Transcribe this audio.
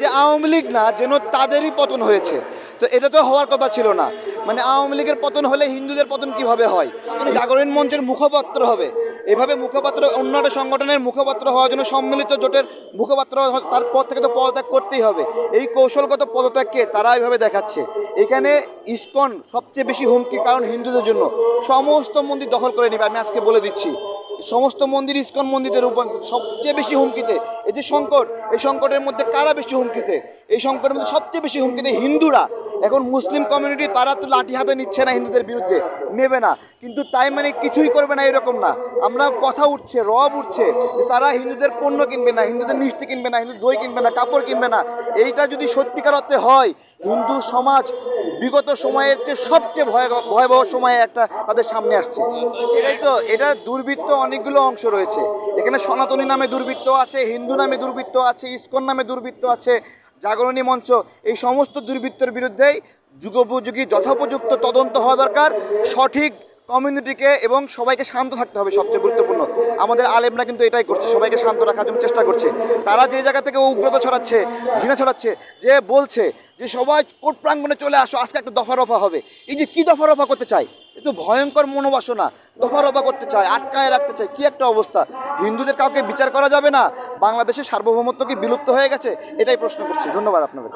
যে আওয়ামী লীগ না, যেন তাদেরই পতন হয়েছে। তো এটা তো হওয়ার কথা ছিল না। মানে আওয়ামী লীগের পতন হলে হিন্দুদের পতন কীভাবে হয়? মানে জাগরণ মঞ্চের মুখপাত্র হবে। এভাবে মুখপাত্র, অন্য একটা সংগঠনের মুখপাত্র হওয়ার জন্য সম্মিলিত জোটের মুখপাত্র তার পদ থেকে তো পদত্যাগ করতেই হবে। এই কৌশলগত পদত্যাগকে তারা এইভাবে দেখাচ্ছে। এখানে ইসকন সবচেয়ে বেশি হুমকি, কারণ হিন্দুদের জন্য। সমস্ত মন্দির দখল করে নেবে, আমি আজকে বলে দিচ্ছি। সমস্ত মন্দির ইস্কন মন্দিরের উপর সবচেয়ে বেশি হুমকিতে, এই যে সংকট, এই সংকটের মধ্যে কারা বেশি হুমকিতে? এই সংকটের মধ্যে সবচেয়ে বেশি হুমকিতে হিন্দুরা। এখন মুসলিম কমিউনিটি তারা তো লাঠি হাতে নিচ্ছে না হিন্দুদের বিরুদ্ধে, নেবে না। কিন্তু তাই মানে কিছুই করবে না এরকম না। আমরা কথা উঠছে, রব উঠছে যে তারা হিন্দুদের পণ্য কিনবে না, হিন্দুদের মিষ্টি কিনবে না হিন্দু দই কিনবে না, কাপড় কিনবে না। এইটা যদি সত্যিকার অর্থে হয়, হিন্দু সমাজ বিগত সময়ের যে সবচেয়ে ভয়াবহ ভয়াবহ সময়ে একটা তাদের সামনে আসছে। এটাই তো, এটা দুর্বৃত্ত অনেকগুলো অংশ রয়েছে। এখানে সনাতনী নামে দুর্বৃত্ত আছে, হিন্দু নামে দুর্বৃত্ত আছে, ইস্কন নামে দুর্বৃত্ত আছে, জাগরণী মঞ্চ। এই সমস্ত দুর্বৃত্তের বিরুদ্ধেই যুগোপযোগী, যথোপযুক্ত তদন্ত হওয়া দরকার। সঠিক কমিউনিটিকে এবং সবাইকে শান্ত থাকতে হবে সবচেয়ে গুরুত্বপূর্ণ। আমাদের আলেমরা কিন্তু এটাই করছে, সবাইকে শান্ত রাখার জন্য চেষ্টা করছে। তারা যে জায়গা থেকে উগ্রতা ছড়াচ্ছে, ঘৃণা ছড়াচ্ছে, যে বলছে যে সবাই কোর্ট প্রাঙ্গণে চলে আসো, আজকে একটা দফা রফা হবে। এই যে কি দফা রফা করতে চাই এ তো ভয়ঙ্কর মনোবাসনা দফা রফা করতে চায়, আটকায় রাখতে চায়, কি একটা অবস্থা? হিন্দুদের কাউকে বিচার করা যাবে না? বাংলাদেশের সার্বভৌমত্ব কি বিলুপ্ত হয়ে গেছে? এটাই প্রশ্ন করছি। ধন্যবাদ আপনাদের।